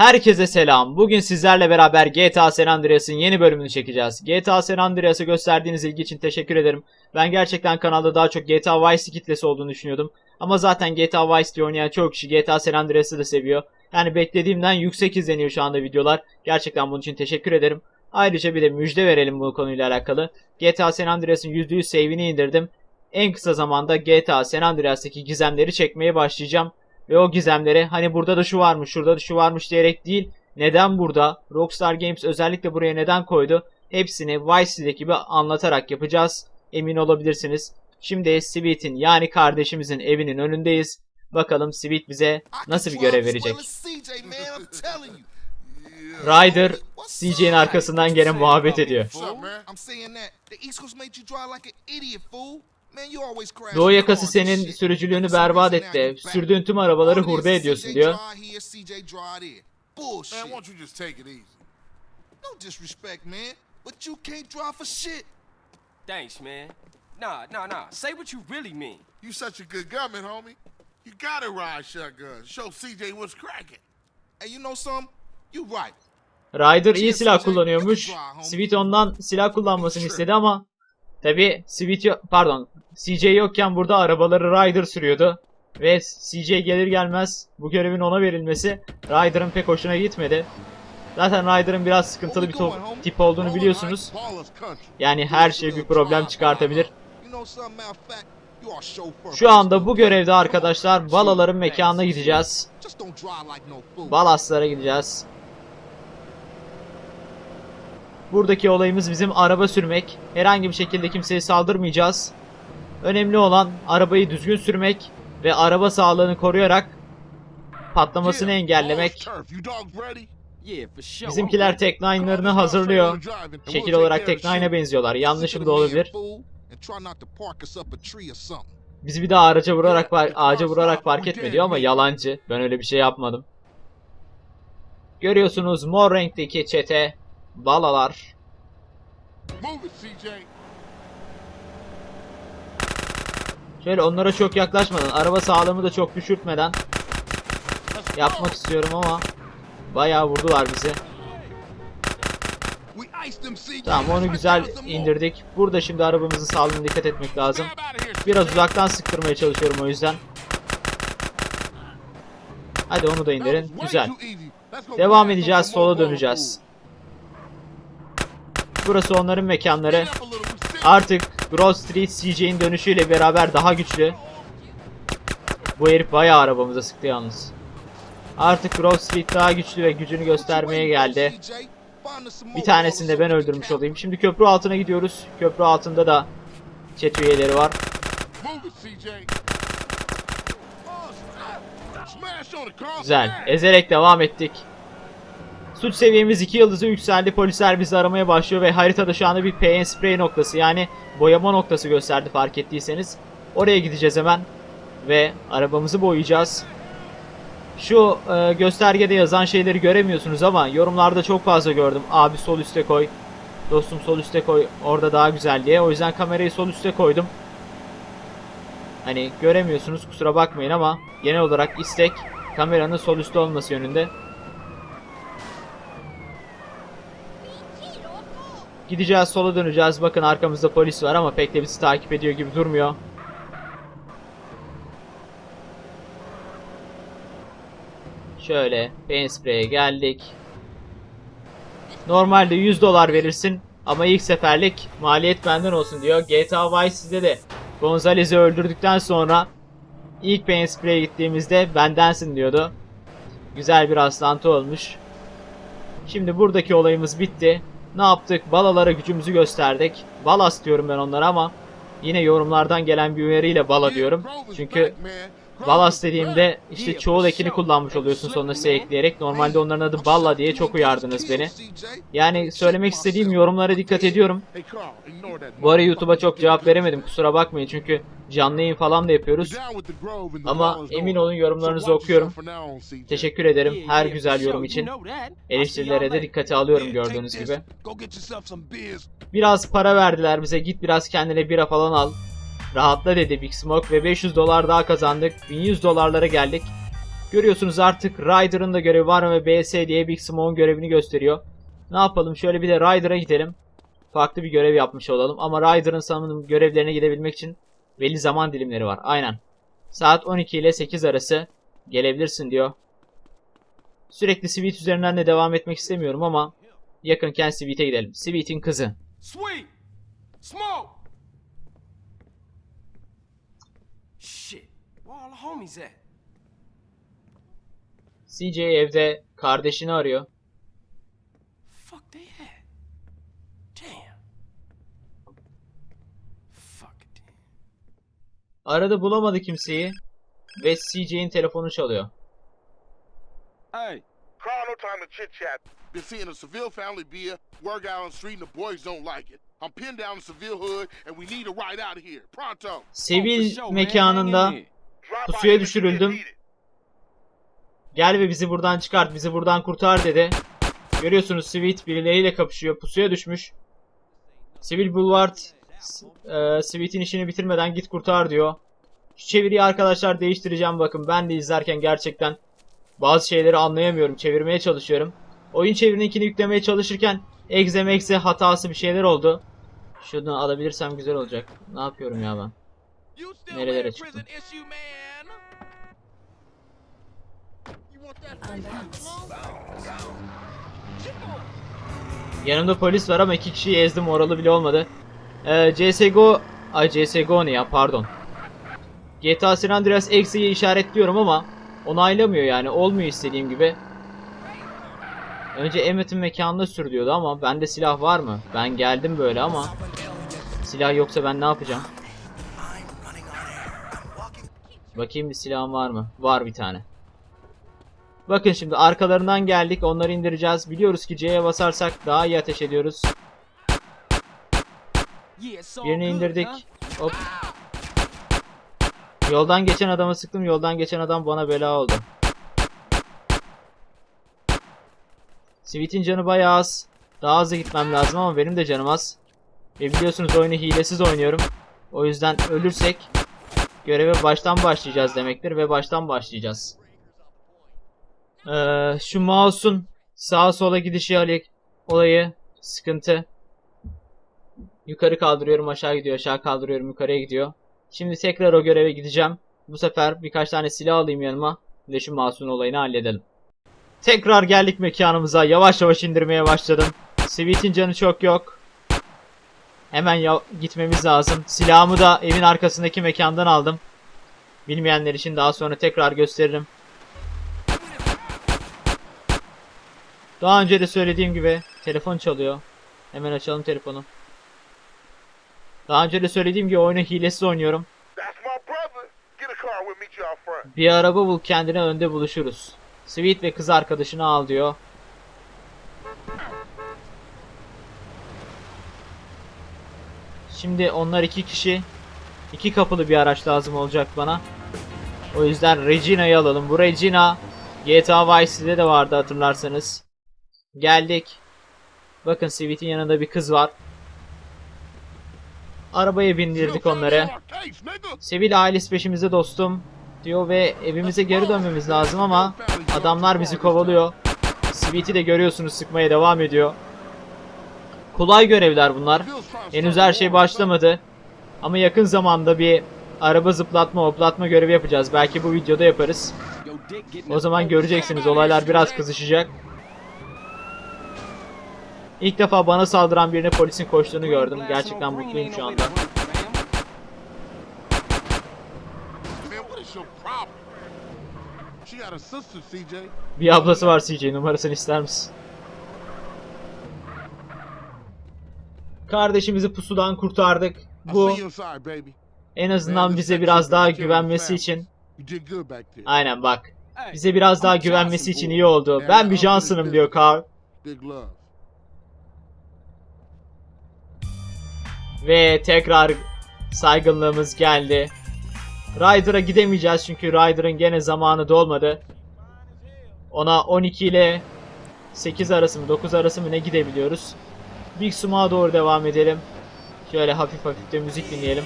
Herkese selam. Bugün sizlerle beraber GTA San Andreas'ın yeni bölümünü çekeceğiz. GTA San Andreas'a gösterdiğiniz ilgi için teşekkür ederim. Ben gerçekten kanalda daha çok GTA Vice kitlesi olduğunu düşünüyordum. Ama zaten GTA Vice diye oynayan çok kişi GTA San Andreas'ı da seviyor. Yani beklediğimden yüksek izleniyor şu anda videolar. Gerçekten bunun için teşekkür ederim. Ayrıca bir de müjde verelim bu konuyla alakalı. GTA San Andreas'ın %100 save'ini indirdim. En kısa zamanda GTA San Andreas'taki gizemleri çekmeye başlayacağım. Ve o gizemleri hani burada da şu varmış, şurada da şu varmış diyerek değil, neden burada, Rockstar Games özellikle buraya neden koydu, hepsini Vice City'deki gibi anlatarak yapacağız. Emin olabilirsiniz. Şimdi Sweet'in yani kardeşimizin evinin önündeyiz. Bakalım Sweet bize nasıl bir görev verecek. Ryder, CJ'nin arkasından gene muhabbet ediyor. Doğu yakası senin sürücülüğünü berbat etti. Sürdüğün tüm arabaları hurda ediyorsun diyor. Man, why don't you just take it easy? No disrespect, man, but you can't drive for shit. Thanks, man. Nah, nah, nah. Say what you really mean. You such a good gunman, homie. You gotta ride shotguns. Show CJ what's cracking. And you know something? You right. Ryder iyi silah kullanıyormuş. Sweet ondan silah kullanmasını istedi ama tabi Sweet pardon CJ yokken burada arabaları Ryder sürüyordu. Ve CJ gelir gelmez bu görevin ona verilmesi Ryder'ın pek hoşuna gitmedi. Zaten Ryder'ın biraz sıkıntılı bir tip olduğunu biliyorsunuz. Yani her şey bir problem çıkartabilir. Şu anda bu görevde arkadaşlar Balaların mekanına gideceğiz. Balaslara gideceğiz. Buradaki olayımız bizim araba sürmek. Herhangi bir şekilde kimseye saldırmayacağız. Önemli olan arabayı düzgün sürmek ve araba sağlığını koruyarak patlamasını engellemek. Bizimkiler tek nine'larını hazırlıyor. Şekil olarak tek nine'a benziyorlar. Yanlışım da olabilir. Bizi bir daha araca vurarak ağaca vurarak fark etme diyor ama yalancı. Ben öyle bir şey yapmadım. Görüyorsunuz mor renkteki çete balalar. Move it, CJ. Şöyle onlara çok yaklaşmadan, araba sağlığımı da çok düşürtmeden yapmak istiyorum ama bayağı vurdular bizi. Tamam onu güzel indirdik. Burada şimdi arabamızın sağlığına dikkat etmek lazım. Biraz uzaktan sıktırmaya çalışıyorum o yüzden. Hadi onu da indirin. Güzel. Devam edeceğiz, sola döneceğiz. Burası onların mekanları. Artık Grove Street CJ'in dönüşüyle beraber daha güçlü. Bu herif bayağı arabamıza sıktı yalnız. Artık Grove Street daha güçlü ve gücünü göstermeye geldi. Bir tanesini de ben öldürmüş olayım. Şimdi köprü altına gidiyoruz. Köprü altında da chat üyeleri var. Güzel. Ezerek devam ettik. Suç seviyemiz 2 yıldızı yükseldi. Polisler bizi aramaya başlıyor ve haritada şu anda bir and spray noktası yani boyama noktası gösterdi fark ettiyseniz. Oraya gideceğiz hemen ve arabamızı boyayacağız. Şu e, göstergede yazan şeyleri göremiyorsunuz ama yorumlarda çok fazla gördüm. Abi sol üste koy. Dostum sol üste koy. Orada daha güzel diye. O yüzden kamerayı sol üste koydum. Hani göremiyorsunuz kusura bakmayın ama genel olarak istek kameranın sol üstte olması yönünde. Gideceğiz sola döneceğiz. Bakın arkamızda polis var ama pek de bizi takip ediyor gibi durmuyor. Şöyle paint spray'e geldik. Normalde 100 dolar verirsin ama ilk seferlik maliyet benden olsun diyor. GTA Vice City'de de Gonzalez'i öldürdükten sonra ilk paint spray'e gittiğimizde bendensin diyordu. Güzel bir rastlantı olmuş. Şimdi buradaki olayımız bitti. Ne yaptık? Balalara gücümüzü gösterdik. Balas diyorum ben onlara ama yine yorumlardan gelen bir uyarıyla bala diyorum. Çünkü Balas dediğimde işte çoğul ekini kullanmış oluyorsun sonuna S ekleyerek. Normalde onların adı Balla diye çok uyardınız beni. Yani söylemek istediğim yorumlara dikkat ediyorum. Bu ara YouTube'a çok cevap veremedim kusura bakmayın çünkü canlı yayın falan da yapıyoruz. Ama emin olun yorumlarınızı okuyorum. Teşekkür ederim her güzel yorum için. Eleştirilere de dikkate alıyorum gördüğünüz gibi. Biraz para verdiler bize git biraz kendine bira falan al. Rahatla dedi Big Smoke ve 500 dolar daha kazandık. 1100 dolarlara geldik. Görüyorsunuz artık Ryder'ın da görevi var ve BS diye Big Smoke'un görevini gösteriyor. Ne yapalım? Şöyle bir de Ryder'a gidelim. Farklı bir görev yapmış olalım. Ama Ryder'ın sanırım görevlerine gidebilmek için belli zaman dilimleri var. Aynen. Saat 12 ile 8 arası gelebilirsin diyor. Sürekli Sweet üzerinden de devam etmek istemiyorum ama yakınken Sweet'e gidelim. Sweet'in kızı. Sweet! Smoke! Homies at? CJ evde kardeşini arıyor. Fuck they at? Damn. Fuck it. Arada bulamadı kimseyi ve CJ'in telefonu çalıyor. Hey, Carl, no time to chit chat. Been seeing a Seville family beer, work out on the street, and the boys don't like it. I'm pinned down in Seville hood, and we need a ride out of here. Pronto. oh, Sevil man. mekanında Pusuya düşürüldüm. Gel ve bizi buradan çıkart, bizi buradan kurtar dedi. Görüyorsunuz Sweet birileriyle kapışıyor. Pusuya düşmüş. Sivil Boulevard e, Sweet'in işini bitirmeden git kurtar diyor. Şu çeviriyi arkadaşlar değiştireceğim bakın. Ben de izlerken gerçekten bazı şeyleri anlayamıyorum. Çevirmeye çalışıyorum. Oyun çevirininkini yüklemeye çalışırken egze hatası bir şeyler oldu. Şunu alabilirsem güzel olacak. Ne yapıyorum ya ben? You still Nerelere wearing çıktın? prison issue, man? You want that Yanımda polis var ama iki kişiyi ezdim oralı bile olmadı. Ee, CSGO... Ay CSGO ne ya pardon. GTA San Andreas eksiği işaretliyorum ama onaylamıyor yani olmuyor istediğim gibi. Önce Emmett'in mekanına sür diyordu ama bende silah var mı? Ben geldim böyle ama silah yoksa ben ne yapacağım? Bakayım bir silahım var mı? Var bir tane. Bakın şimdi arkalarından geldik. Onları indireceğiz. Biliyoruz ki C'ye basarsak daha iyi ateş ediyoruz. Birini indirdik. Hop. Yoldan geçen adama sıktım. Yoldan geçen adam bana bela oldu. Sweet'in canı bayağı az. Daha hızlı gitmem lazım ama benim de canım az. Ve biliyorsunuz oyunu hilesiz oynuyorum. O yüzden ölürsek göreve baştan başlayacağız demektir ve baştan başlayacağız. Ee, şu mouse'un sağa sola gidişi Ali- olayı sıkıntı. Yukarı kaldırıyorum aşağı gidiyor aşağı kaldırıyorum yukarıya gidiyor. Şimdi tekrar o göreve gideceğim. Bu sefer birkaç tane silah alayım yanıma ve şu mouse'un olayını halledelim. Tekrar geldik mekanımıza. Yavaş yavaş indirmeye başladım. Sweet'in canı çok yok. Hemen gitmemiz lazım. Silahımı da evin arkasındaki mekandan aldım. Bilmeyenler için daha sonra tekrar gösteririm. Daha önce de söylediğim gibi telefon çalıyor. Hemen açalım telefonu. Daha önce de söylediğim gibi oyunu hilesiz oynuyorum. Bir araba bul kendine önde buluşuruz. Sweet ve kız arkadaşını al diyor. Şimdi onlar iki kişi. iki kapılı bir araç lazım olacak bana. O yüzden Regina'yı alalım. Bu Regina GTA Vice City'de de vardı hatırlarsanız. Geldik. Bakın Sweet'in yanında bir kız var. Arabaya bindirdik onları. Sevil ailesi peşimizde dostum diyor ve evimize geri dönmemiz lazım ama adamlar bizi kovalıyor. Sweet'i de görüyorsunuz sıkmaya devam ediyor. Kolay görevler bunlar. Henüz her şey başlamadı. Ama yakın zamanda bir araba zıplatma hoplatma görevi yapacağız. Belki bu videoda yaparız. O zaman göreceksiniz olaylar biraz kızışacak. İlk defa bana saldıran birine polisin koştuğunu gördüm. Gerçekten mutluyum şu anda. Bir ablası var CJ numarasını ister misin? Kardeşimizi pusudan kurtardık. Bu en azından bize biraz daha güvenmesi için aynen bak. Bize biraz daha güvenmesi için iyi oldu. Ben bir Johnson'ım diyor Carl. Ve tekrar saygınlığımız geldi. Ryder'a gidemeyeceğiz çünkü Ryder'ın gene zamanı dolmadı. Ona 12 ile 8 arası mı 9 arası mı ne gidebiliyoruz. Big Sum'a doğru devam edelim. Şöyle hafif hafif de müzik dinleyelim.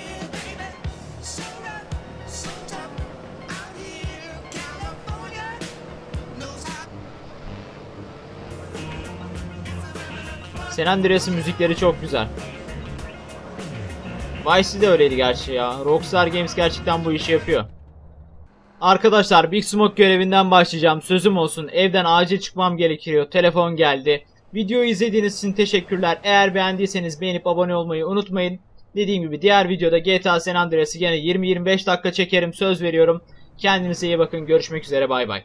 San Andreas'ın müzikleri çok güzel. Vice de öyleydi gerçi ya. Rockstar Games gerçekten bu işi yapıyor. Arkadaşlar Big Smoke görevinden başlayacağım. Sözüm olsun evden acil çıkmam gerekiyor. Telefon geldi. Videoyu izlediğiniz için teşekkürler. Eğer beğendiyseniz beğenip abone olmayı unutmayın. Dediğim gibi diğer videoda GTA San Andreas'ı yine 20-25 dakika çekerim söz veriyorum. Kendinize iyi bakın. Görüşmek üzere bay bay.